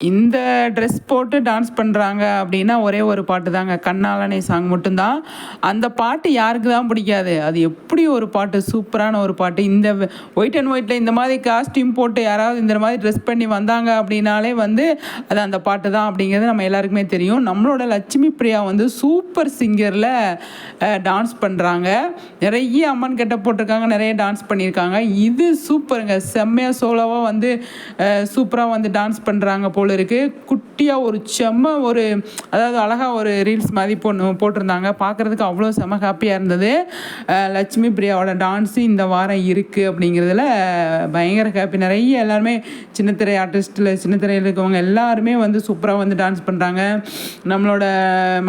இந்த ட்ரெஸ் போட்டு டான்ஸ் பண்ணுறாங்க அப்படின்னா ஒரே ஒரு பாட்டு தாங்க. கண்ணாலனை சாங் மட்டும்தான். அந்த பாட்டு யாருக்கு தான் பிடிக்காது. அது எப்படி ஒரு பாட்டு சூப்பரான ஒரு பாட்டு. இந்த ஒயிட் அண்ட் ஒயிட்டில் இந்த மாதிரி காஸ்டியூம் போட்டு யாராவது இந்த மாதிரி ட்ரெஸ் பண்ணி வந்தாங்க அப்படின்னாலே வந்து அது அந்த பாட்டு தான் அப்படிங்கிறது நம்ம எல்லாருக்குமே தெரியும். நம்மளோட லட்சுமி பிரியா வந்து சூப்பர் சிங்கரில் டான்ஸ் பண்ணுறாங்க நிறைய அம்மன் கெட்ட போட்டிருக்காங்க நிறைய டான்ஸ் பண்ணியிருக்காங்க. இது சூப்பருங்க செம்மையாக சோலோவாக வந்து சூப்பராக வந்து டான்ஸ் பண்ணுறாங்க போ இருக்குது குட்டியாக ஒரு செம்ம ஒரு அதாவது அழகாக ஒரு ரீல்ஸ் மாதிரி பொண்ணு போட்டிருந்தாங்க. பார்க்குறதுக்கு அவ்வளோ செம்ம ஹாப்பியாக இருந்தது. லட்சுமி பிரியாவோட டான்ஸு இந்த வாரம் இருக்குது அப்படிங்கிறதுல பயங்கர ஹாப்பி நிறைய எல்லாருமே சின்னத்திரை ஆர்டிஸ்ட்டில் சின்னத்திரையில் இருக்கவங்க எல்லாருமே வந்து சூப்பராக வந்து டான்ஸ் பண்ணுறாங்க நம்மளோட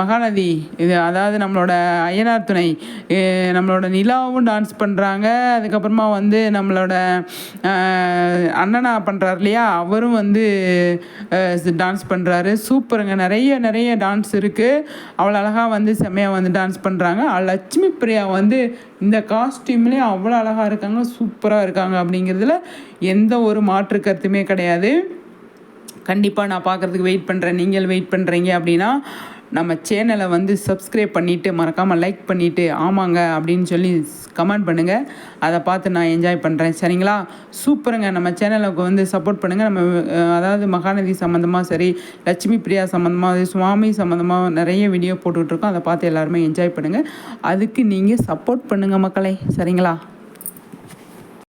மகாநதி இது அதாவது நம்மளோட அய்யனார் துணை நம்மளோட நிலாவும் டான்ஸ் பண்ணுறாங்க அதுக்கப்புறமா வந்து நம்மளோட அண்ணனா பண்ணுறாரு இல்லையா? அவரும் வந்து டான்ஸ் பண்ணுறாரு சூப்பருங்க. நிறைய நிறைய டான்ஸ் இருக்குது அவ்வளோ அழகாக வந்து செம்மையாக வந்து டான்ஸ் பண்ணுறாங்க லட்சுமி பிரியா வந்து இந்த காஸ்டியூம்லேயே அவ்வளோ அழகாக இருக்காங்க. சூப்பராக இருக்காங்க அப்படிங்கிறதுல எந்த ஒரு மாற்று கருத்துமே கிடையாது. கண்டிப்பாக நான் பார்க்குறதுக்கு வெயிட் பண்ணுறேன் நீங்கள் வெயிட் பண்ணுறீங்க அப்படின்னா நம்ம சேனலை வந்து சப்ஸ்கிரைப் பண்ணிவிட்டு மறக்காமல் லைக் பண்ணிவிட்டு ஆமாங்க அப்படின்னு சொல்லி கமெண்ட் பண்ணுங்கள் அதை பார்த்து நான் என்ஜாய் பண்ணுறேன் சரிங்களா? சூப்பருங்க. நம்ம சேனலுக்கு வந்து சப்போர்ட் பண்ணுங்கள் நம்ம அதாவது மகாநதி சம்மந்தமாக சரி லட்சுமி பிரியா சம்மந்தமாக சுவாமி சம்மந்தமாக நிறைய வீடியோ போட்டுட்ருக்கோம் அதை பார்த்து எல்லாருமே என்ஜாய் பண்ணுங்கள் அதுக்கு நீங்கள் சப்போர்ட் பண்ணுங்கள் மக்களை. சரிங்களா?